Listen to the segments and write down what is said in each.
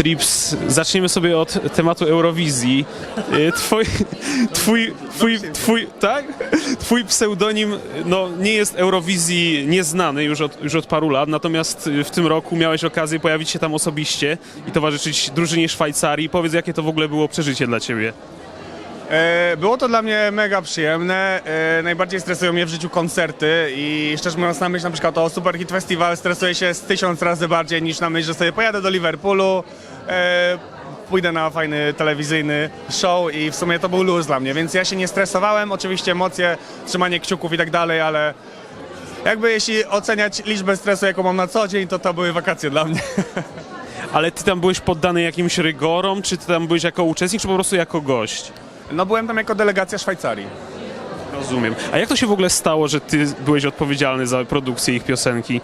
Trips, zaczniemy sobie od tematu Eurowizji. Y, Twój, twój, twój, twój, tak? Twój pseudonim no, nie jest Eurowizji nieznany już od, już od paru lat, natomiast y, w tym roku miałeś okazję pojawić się tam osobiście i towarzyszyć drużynie Szwajcarii. Powiedz, jakie to w ogóle było przeżycie dla ciebie? E, Było to dla mnie mega przyjemne. E, Najbardziej stresują mnie w życiu koncerty i szczerze mówiąc na myśl na przykład o Super Hit Festival stresuję się z tysiąc razy bardziej niż na myśl, że sobie pojadę do Liverpoolu, e, pójdę na fajny telewizyjny show i w sumie to był luz dla mnie, więc ja się nie stresowałem. Oczywiście emocje, trzymanie kciuków i tak dalej, ale jakby jeśli oceniać liczbę stresu, jaką mam na co dzień, to to były wakacje dla mnie. Ale ty tam byłeś poddany jakimś rygorom, czy ty tam byłeś jako uczestnik, czy po prostu jako gość? No byłem tam jako delegacja Szwajcarii. Rozumiem. A jak to się w ogóle stało, że ty byłeś odpowiedzialny za produkcję ich piosenki?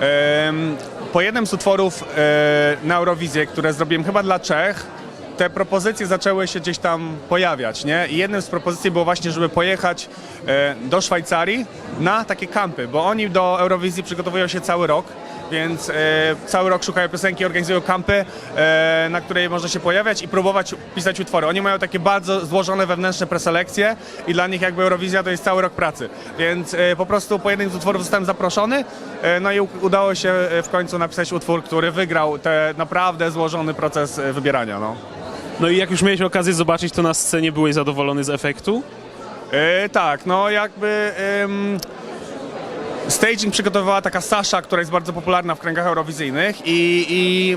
Em, Po jednym z utworów e, na Eurowizję, które zrobiłem chyba dla Czech, te propozycje zaczęły się gdzieś tam pojawiać, nie? I jednym z propozycji było właśnie, żeby pojechać e, do Szwajcarii na takie kampy, bo oni do Eurowizji przygotowują się cały rok, więc e, cały rok szukają piosenki, organizują kampy, e, na której można się pojawiać i próbować pisać utwory. Oni mają takie bardzo złożone wewnętrzne preselekcje i dla nich jakby Eurowizja to jest cały rok pracy, więc e, po prostu po jednym z utworów zostałem zaproszony, e, no i udało się e, w końcu napisać utwór, który wygrał ten naprawdę złożony proces e, wybierania, no. No i jak już miałeś okazję zobaczyć to na scenie, byłeś zadowolony z efektu? E, tak, no jakby ym, staging przygotowywała taka Sasha, która jest bardzo popularna w kręgach eurowizyjnych i, i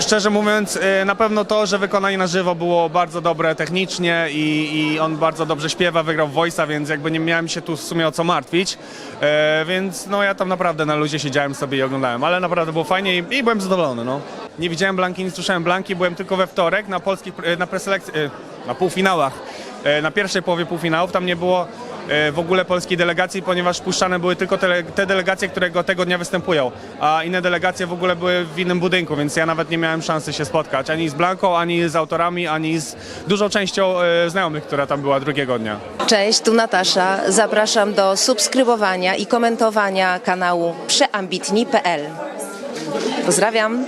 szczerze mówiąc e, na pewno to, że wykonanie na żywo było bardzo dobre technicznie i, i on bardzo dobrze śpiewa, wygrał Voice'a, więc jakby nie miałem się tu w sumie o co martwić, e, więc no ja tam naprawdę na luzie siedziałem sobie i oglądałem, ale naprawdę było fajnie i, i byłem zadowolony, no. Nie widziałem Blanki, nie słyszałem Blanki, byłem tylko we wtorek na polskich, e, na preselekcji, e, na półfinałach, e, na pierwszej połowie półfinałów, tam nie było w ogóle polskiej delegacji, ponieważ puszczane były tylko te, te delegacje, które go tego dnia występują, a inne delegacje w ogóle były w innym budynku, więc ja nawet nie miałem szansy się spotkać ani z Blanką, ani z autorami, ani z dużą częścią znajomych, która tam była drugiego dnia. Cześć, tu Natasza. Zapraszam do subskrybowania i komentowania kanału przeambitni.pl. Pozdrawiam.